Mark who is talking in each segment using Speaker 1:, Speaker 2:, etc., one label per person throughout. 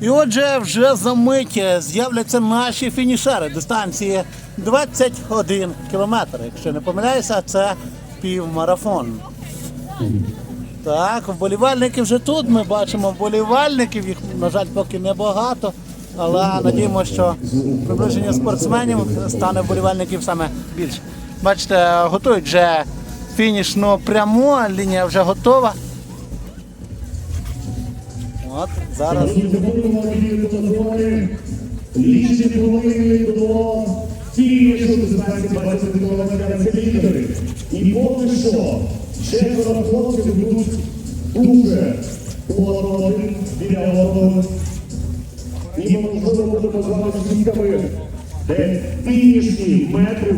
Speaker 1: І отже, вже за мить з'являться наші фінішери дистанції 21 кілометр. Якщо не помиляюся, це півмарафон. Так, вболівальники вже тут. Ми бачимо вболівальників. Їх, на жаль, поки небагато. Але надіємося, що приближення спортсменів стане вболівальників саме більше. Бачите, готують вже фінішну пряму, лінія вже готова. От, зараз.
Speaker 2: Лічні хвилини до фінішу дистанції 20 кілометрів це лідери. І поки що четверо хлопців йдуть дуже плотно біля одного. І можливо будемо з вами свідками, де фінішні метри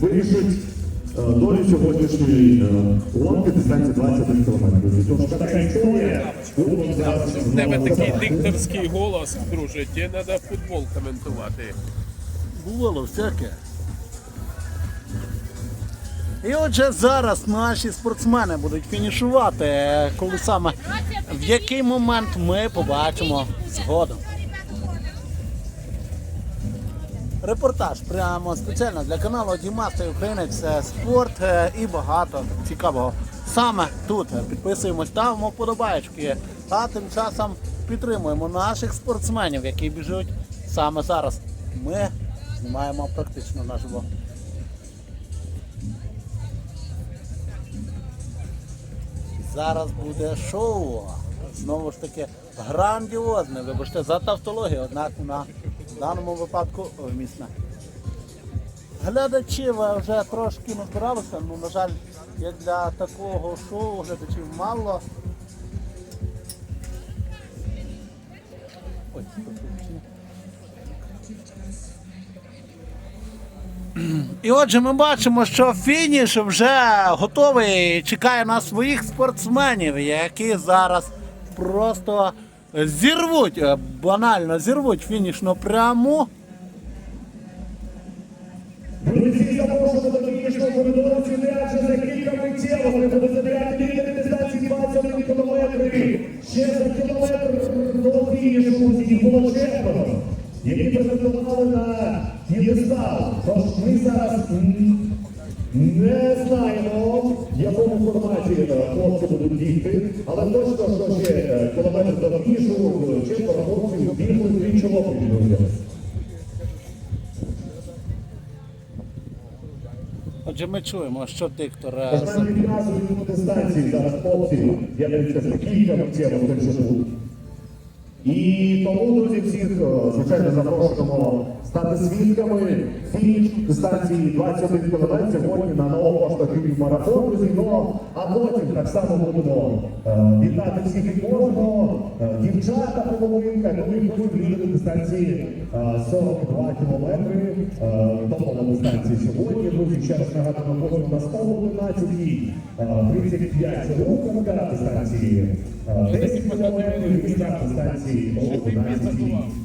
Speaker 2: вирішують е, долю сьогоднішньої е, дистанції 21 кілометрів. Тож така історія.
Speaker 3: В тебе такий дикторський голос, друже, тебе треба футбол коментувати.
Speaker 1: Було всяке. І отже, зараз наші спортсмени будуть фінішувати, е, коли саме в який момент ми побачимо згодом. Репортаж прямо спеціально для каналу Дімас та Українець е, спорт е, і багато цікавого. Саме тут підписуємось, ставимо вподобаєчки, а тим часом підтримуємо наших спортсменів, які біжуть саме зараз. Ми знімаємо практично наживо. Зараз буде шоу. Знову ж таки, грандіозне, вибачте, за тавтологію, однак на даному випадку вмісна. Глядачів вже трошки назбиралося, ну, на жаль, як для такого шоу глядачів мало. Ой. І отже, ми бачимо, що фініш вже готовий, чекає на своїх спортсменів, які зараз просто зірвуть, е, банально зірвуть фінішну пряму.
Speaker 2: Друзі, запрошую до фінішного коридору адже за кілька миттєво ми будемо забирати дистанції 21 кілометри. Ще за кілометр до фінішу було четверо, які претендували на п'єдестал. Тож ми зараз не знаємо, в якому форматі е, хлопці будуть бігти, але точно, що ще кілометр до фінішу четверо хлопців бігли дві чоловіки.
Speaker 1: Отже, ми чуємо, що диктор
Speaker 2: Останні відразу від дистанції зараз хлопці з'являються за кілька миттєво живуть. І тому, друзі, всіх, е, звичайно, запрошуємо стати свідками фініш дистанції 21 км сьогодні на нового марафон, друзі. Ну, а потім так само будемо е, вітати всіх і кожного. Е, Дівчата половинка, ну і будуть лідери дистанції е, 42 кілометри е, половини дистанції сьогодні. Друзі, ще раз нагадуємо, потім на 111 е, 35 це руханка дистанції е, 10 кілометрів, і старт дистанції до 11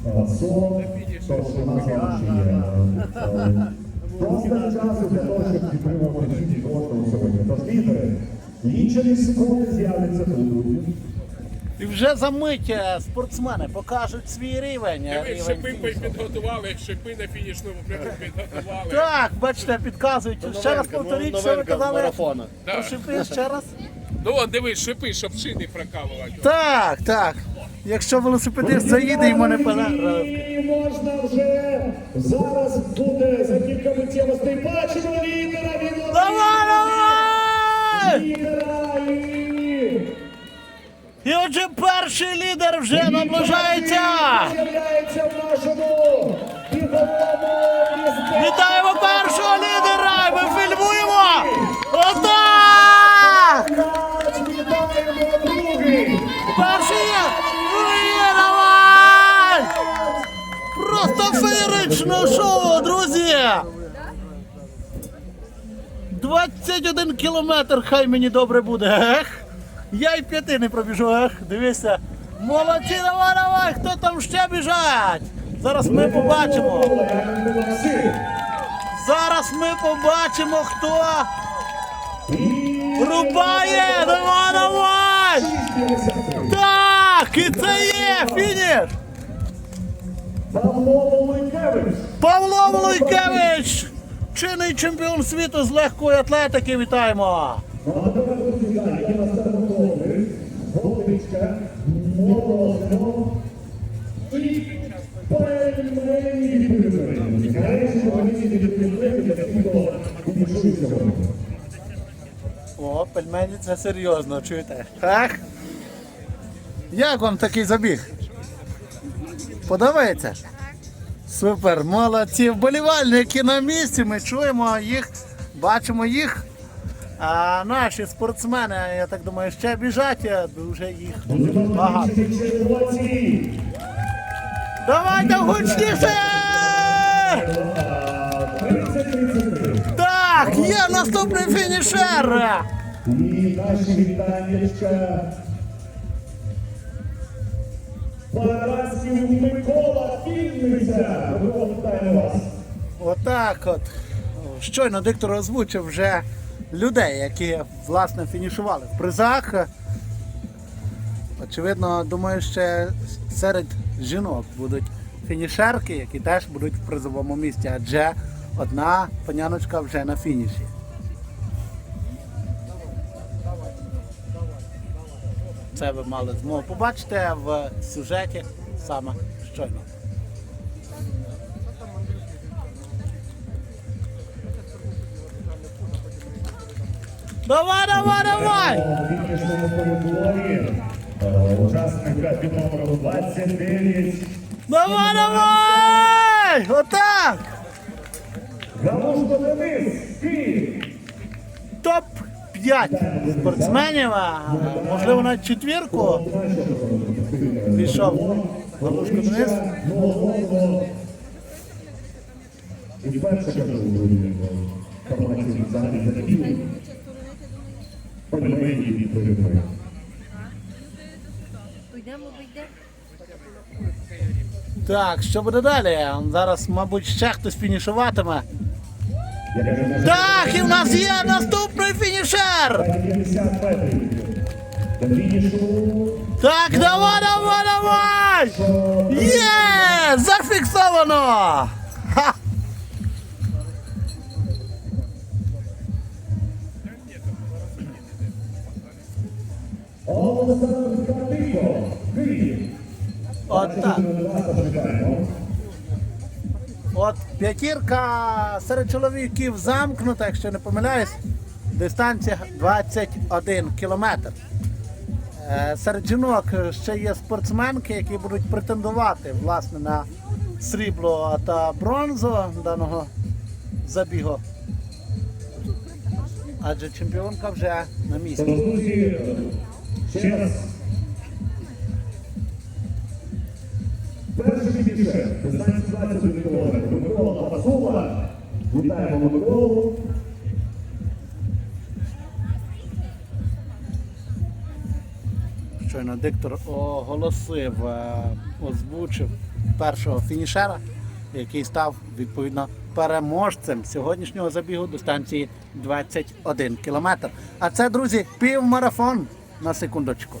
Speaker 2: е, 40. Тож у нас ще є просто часу для того, щоб підтримувати всі кожного сьогодні. Тож лідери, лічені секунди з'являться тут,
Speaker 1: і вже за мить е, спортсмени покажуть свій рівень. е,
Speaker 3: Диви,
Speaker 1: рівень
Speaker 3: шипи
Speaker 1: фінішу.
Speaker 3: підготували, шипи на фінішному підготували.
Speaker 1: Так, бачите, підказують. Ще раз повторіть, що ви казали. Про шипи ще раз.
Speaker 3: Ну от дивись, шипи, щоб шини прокалувати.
Speaker 1: Так, так. Якщо велосипедист заїде, йому не пора.
Speaker 2: І можна вже зараз буде за кілька миттєвостей. Бачимо лідера, він
Speaker 1: Давай, давай!
Speaker 2: лідера і
Speaker 1: І отже, перший лідер вже наближається.
Speaker 2: з'являється в нашому біговому містечку.
Speaker 1: Вітаємо першого лідера! Ми фільмуємо! Отак!
Speaker 2: Вітаємо другий.
Speaker 1: Перший є! Ну є, давай! Просто феєричне шоу, друзі! 21 кілометр, хай мені добре буде. Ех! Я й п'яти не пробіжу, ех, дивися. Молодці, давай, давай, хто там ще біжать? Зараз ми побачимо. Зараз ми побачимо, хто рубає. Давай, давай! Так, і це є фініш!
Speaker 2: Павло Воликевич.
Speaker 1: Павло Волойкевич! Чинний чемпіон світу з легкої атлетики. Вітаємо! О, пельмені це серйозно, чуєте? Так? Як вам такий забіг? Подобається? Супер, молодці, вболівальники на місці. Ми чуємо їх, бачимо їх. А наші спортсмени, я так думаю, ще біжать, дуже їх багато. Давайте гучніше! Так, є наступний фінішер!
Speaker 2: І наші вітаннячка. Парасків Микола.
Speaker 1: Отак от. Щойно диктор озвучив вже людей, які власне фінішували в призах. Очевидно, думаю, ще серед жінок будуть фінішерки, які теж будуть в призовому місці, адже одна паняночка вже на фініші. Це ви мали змогу побачити в сюжеті саме щойно. Давай, давай, давай!
Speaker 2: У фінішному коридорі учасника під номером 29
Speaker 1: Давай, давай! Отак!
Speaker 2: Галушко Денис Київ.
Speaker 1: 5 спортсменів, а, можливо, навіть четвірку пішов.
Speaker 4: Пойдемо, вийдемо.
Speaker 1: Так, що буде далі? Зараз, мабуть, ще хтось фінішуватиме.
Speaker 2: Я кажу, на
Speaker 1: Так, і в нас є наступний фінішер!
Speaker 2: 50 метрів. До фінішу.
Speaker 1: Так, давай, давай, давай! Є! Зафіксовано! Ха!
Speaker 2: Олександр Картико. Київ.
Speaker 1: От так. От п'ятірка серед чоловіків замкнута, якщо не помиляюсь, дистанція 21 кілометр. Е, Серед жінок ще є спортсменки, які будуть претендувати власне на срібло та бронзу даного забігу. Адже чемпіонка вже на місці.
Speaker 2: Ще раз. Перший дистанція 21 км. Микола Пасула. Вітаємо Миколу.
Speaker 1: Щойно диктор оголосив, е, озвучив першого фінішера, який став відповідно переможцем сьогоднішнього забігу дистанції 21 кілометр. А це, друзі, півмарафон на секундочку.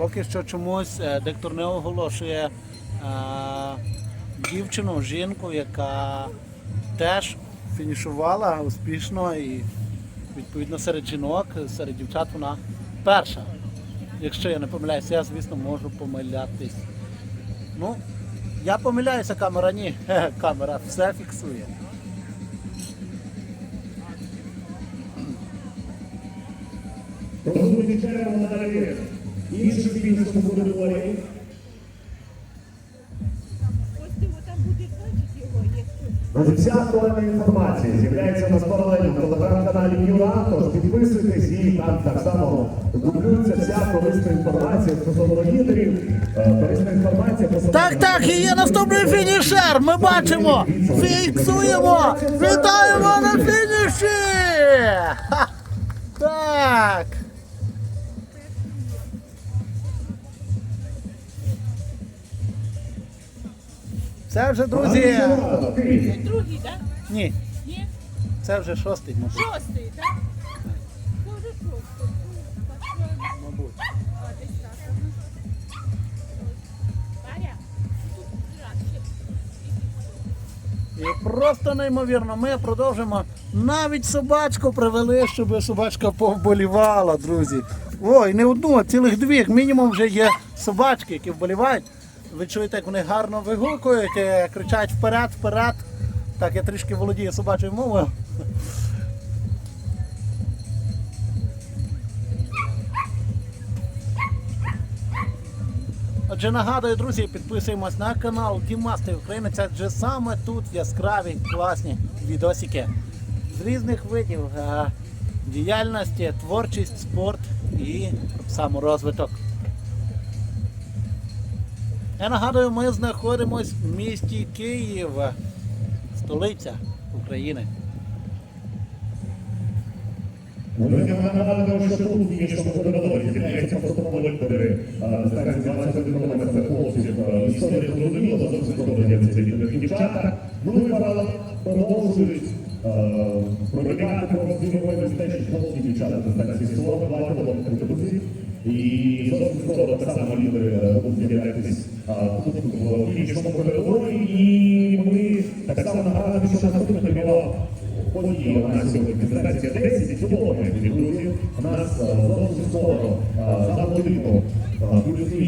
Speaker 1: Поки що чомусь е, диктор не оголошує е, дівчину, жінку, яка теж фінішувала успішно і відповідно серед жінок, серед дівчат вона перша. Якщо я не помиляюся, я звісно можу помилятись. Ну, я помиляюся, камера ні. Камера все фіксує.
Speaker 2: Розуміємо далі. Інший
Speaker 4: його, якщо.
Speaker 2: Друзі, вся актуальна інформація з'являється у нас паралельно в телеграм-каналі Ньюра, тож підписуйтесь і там так само дублюється вся корисна інформація стосовно лідерів, е, корисна інформація стосовно...
Speaker 1: Так, так, і є наступний фінішер. Ми бачимо. Фіксуємо. Вітаємо на фініші. Ха! Так. Це вже, друзі.
Speaker 2: Це
Speaker 4: другий, так?
Speaker 1: Ні.
Speaker 4: Ні?
Speaker 1: Це вже шостий, мабуть.
Speaker 4: Шостий, так? Це вже шостий.
Speaker 1: Мабуть. І просто неймовірно, ми продовжимо. Навіть собачку привели, щоб собачка поболівала, друзі. Ой, не одну, а цілих дві. Мінімум вже є собачки, які вболівають. Ви чуєте, як вони гарно вигукують, е, кричать вперед, вперед. Так, я трішки володію собачою мовою. Отже, нагадую, друзі, підписуємось на канал Дімасти Українець, адже саме тут яскраві класні відосики з різних видів е, діяльності, творчість, спорт і саморозвиток. Я нагадую, ми знаходимось в місті Київ, столиця України.
Speaker 2: Ми нагадуємо, що тут іншому коридорі з'являється фотомолектори станції 21 км хлопців. Історія зрозуміла, зовсім скоро з'являться від дівчата. Ну і паралельно продовжують пробігати по зимової містечі хлопці дівчата до станції 42 км друзі. І зовсім скоро так само лідери будуть в іншому коридорі. І ми так само нагадуємо, що наступне було події у нас сьогодні презентація 10 кілометрів, друзі. У нас е, зовсім скоро е, за годину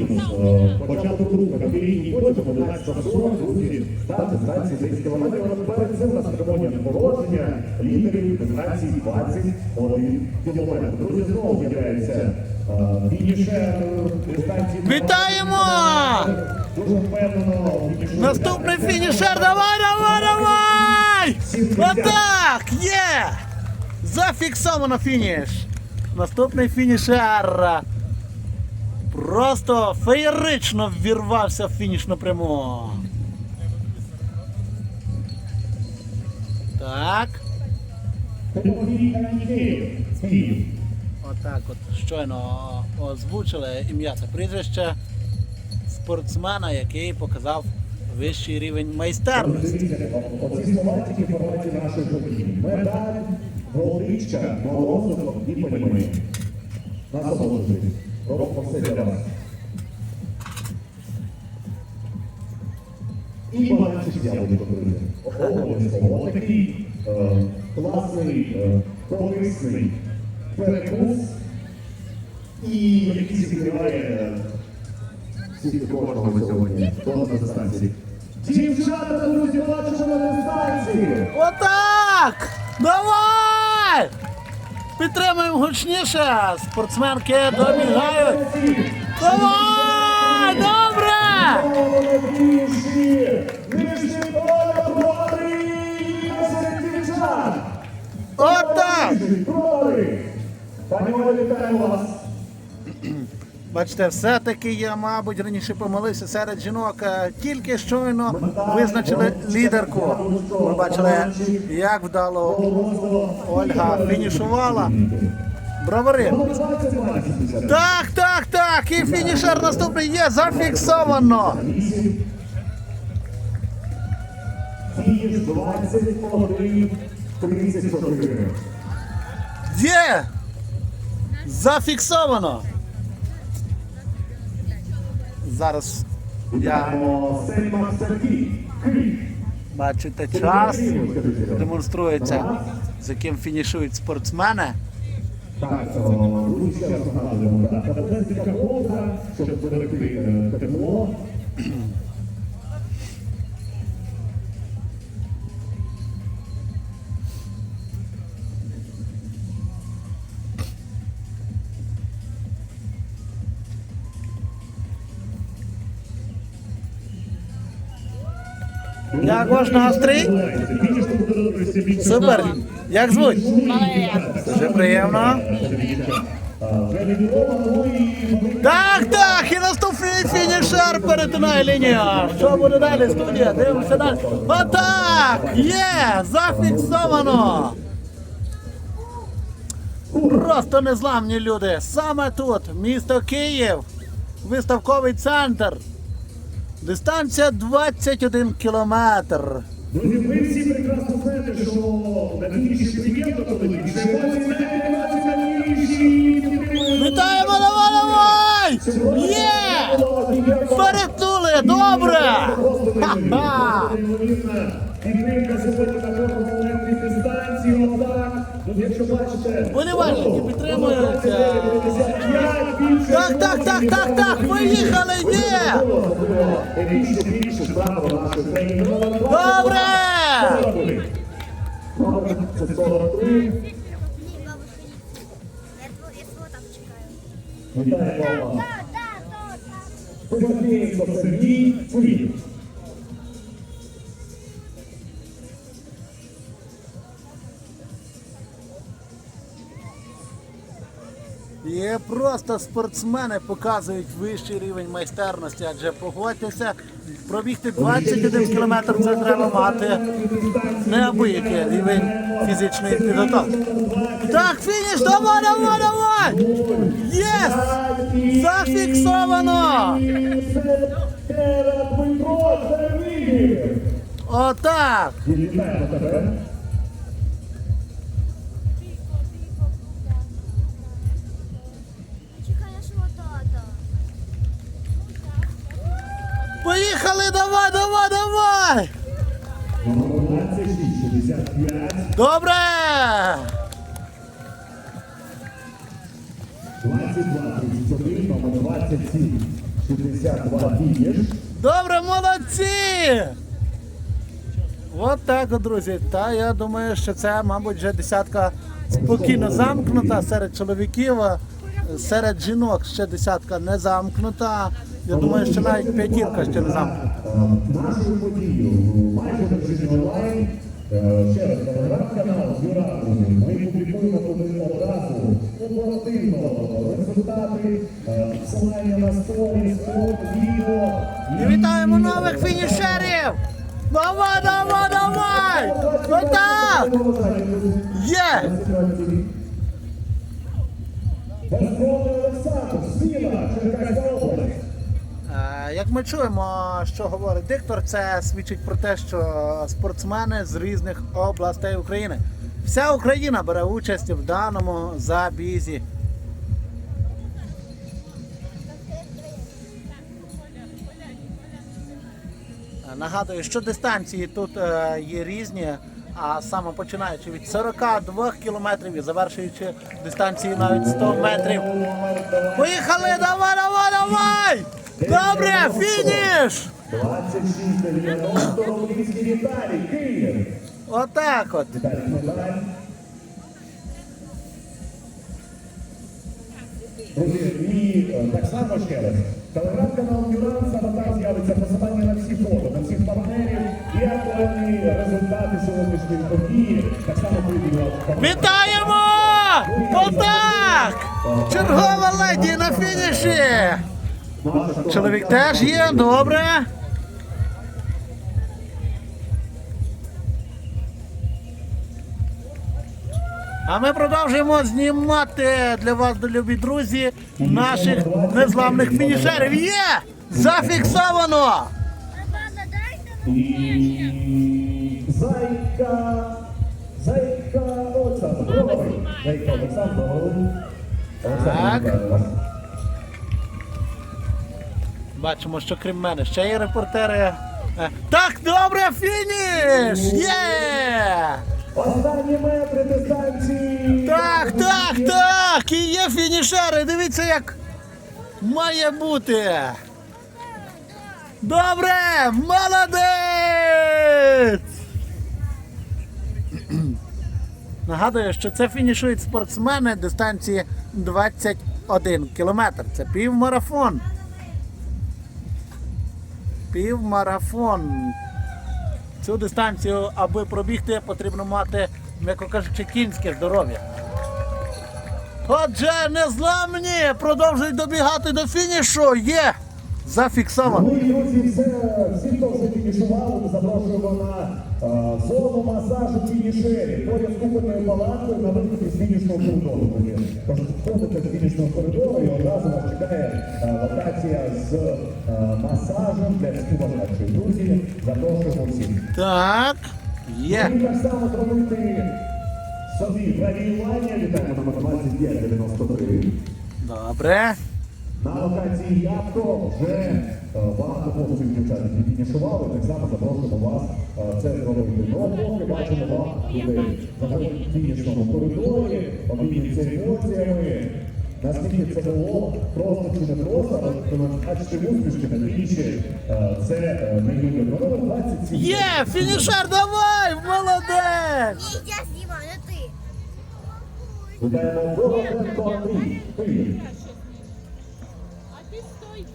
Speaker 2: е, початок руху і потім 11 40, друзі, старт дистанції 10 кілометрів. Перед цим у нас церемонія нагородження лідерів дистанції 21 кілометр. Друзі, знову з'являється е, фінішер дистанції.
Speaker 1: Вітаємо!
Speaker 2: Дуже впевнено.
Speaker 1: Наступний фінішер, давай, давай, давай! Отак! Є! Зафіксовано фініш! Наступний фінішер! Просто феєрично ввірвався в фінішну пряму. Так. Отак от щойно озвучили ім'я та прізвище спортсмена, який показав вищий рівень майстерності.
Speaker 2: Медаль, водичка, морозиво і пельмені. Насолоджуйтесь. Робимо для вас. І яблучком, друзі. Обов'язково. Отакий е, класний, е, корисний перекус. І який зігріває е, всіх кожного сьогодні. Кожного на станції. Дівчата, друзі, бачимо на дистанції.
Speaker 1: Отак! Давай! Підтримуємо гучніше! Спортсменки добігають! Давай! Добре! Отак!
Speaker 2: Пані Оля, вітаємо вас!
Speaker 1: Бачите, все-таки я, мабуть, раніше помилився серед жінок. е, Тільки щойно визначили лідерку. Ми бачили, як вдало Ольга фінішувала. Бровари. Так, так, так. І фінішер наступний є зафіксовано.
Speaker 2: Фініш 21 34.
Speaker 1: Є! Зафіксовано. Зараз я бачите час. Демонструється, з яким фінішують спортсмени.
Speaker 2: Так, ще раз щоб зберегти тепло.
Speaker 1: Як ваш настрій? Супер. Як звуть? Дуже приємно. Так, так, і наступний фінішер перетинає лінію. Що буде далі, студія? Дивимося далі. Отак! Є! Зафіксовано! Просто незламні люди. Саме тут, місто Київ, виставковий центр. Дистанція 21 кілометр.
Speaker 2: Друзі, ви всі прекрасно знаєте, що на фініші приємно, коли більше.
Speaker 1: Вітаємо, давай, давай! Є! Перетнули, добре! Ха-ха!
Speaker 2: Якщо бачите,
Speaker 1: Вболівальники підтримують.
Speaker 2: 55, більше
Speaker 1: Так, так, так, так, так, поїхали, є! Добре!
Speaker 2: Це 43.
Speaker 5: Ні, бабушка, ні.
Speaker 1: І просто спортсмени показують вищий рівень майстерності, адже погодьтеся, пробігти 21 кілометр це треба мати неабиякий рівень фізичної підготовки. Так, фініш, давай, давай, давай! Єс! Зафіксовано! Отак! Поїхали, давай, давай, давай!
Speaker 2: Номер 26, 65,
Speaker 1: Добре!
Speaker 2: 22, 31, номер 27, 62, фініш.
Speaker 1: Добре, молодці! От так, друзі. Та я думаю, що це, мабуть, вже десятка спокійно замкнута серед чоловіків, серед жінок ще десятка не замкнута. Я думаю, що навіть п'ятірка ще не замкнута.
Speaker 2: Нашу подію майже в режимі онлайн. Ще раз, телеграм-канал Юра, ми публікуємо туди одразу оперативно результати, посилання на сторіс, фото, відео.
Speaker 1: І вітаємо нових фінішерів! Давай, давай, давай! Отак! Є!
Speaker 2: Безкровний Олександр, Сміла, Черкаська область.
Speaker 1: Е, Як ми чуємо, що говорить диктор, це свідчить про те, що спортсмени з різних областей України. Вся Україна бере участь в даному забізі. Е, Нагадую, що дистанції тут е, є різні, а саме починаючи від 42 кілометрів і завершуючи дистанції навіть 100 метрів. Поїхали, давай, давай, давай! Добре, фініш!
Speaker 2: 26-90, Рублівський Віталій, Київ.
Speaker 1: Отак от.
Speaker 2: Віталій медаль. Друзі, і е, так само ще раз. Телеграм-канал Нюанс, а там з'явиться посилання на всі фото, на всіх партнерів і актуальні результати сьогоднішньої події. Так само прийдемо.
Speaker 1: Вітаємо! Отак! Чергова леді на фініші! Чоловік теж є, добре. А ми продовжуємо знімати для вас, любі друзі, наших незламних фінішерів. Є! Зафіксовано!
Speaker 2: Зайка, Зайка Олександр. Зайка Олександр.
Speaker 1: Так. Бачимо, що крім мене ще є репортери. Е, Так, добре, фініш! Є!
Speaker 2: Останні метри дистанції.
Speaker 1: Так, так, так! І є фінішери. Дивіться, як має бути. Добре! Молодець! Нагадую, що це фінішують спортсмени дистанції 21 кілометр. Це півмарафон. Півмарафон. Цю дистанцію, аби пробігти, потрібно мати, м'яко кажучи, кінське здоров'я. Отже, незламні продовжують добігати до фінішу. Є! Зафіксовано.
Speaker 2: Ну і друзі, все, всі, хто вже фінішували, запрошуємо на е, зону масажу фінішерів. Поряд з купольною палаткою на виході з фінішного коридору. друзі. Тож входите з фінішного коридору і одразу вас чекає е, локація з е, масажем для співачів. Друзі, запрошуємо всіх.
Speaker 1: Так, є.
Speaker 2: І так само зробити собі гравіювання. Вітаємо номер 2993.
Speaker 1: Добре.
Speaker 2: На локації Ябко вже е, багато хлопців і дівчат, які фінішували, так само запрошуємо вас е, це зробити. Ну, поки бачимо багато людей заходять в фінішному коридорі, обмінюються емоціями. Наскільки це було просто чи не просто, але бачите успішки на е, це е, не люди. Номер 27.
Speaker 1: Є! Фінішер, давай! Молодець!
Speaker 5: Ні, я знімаю, не ти.
Speaker 2: Вітаємо Володенко Андрій. Привіт.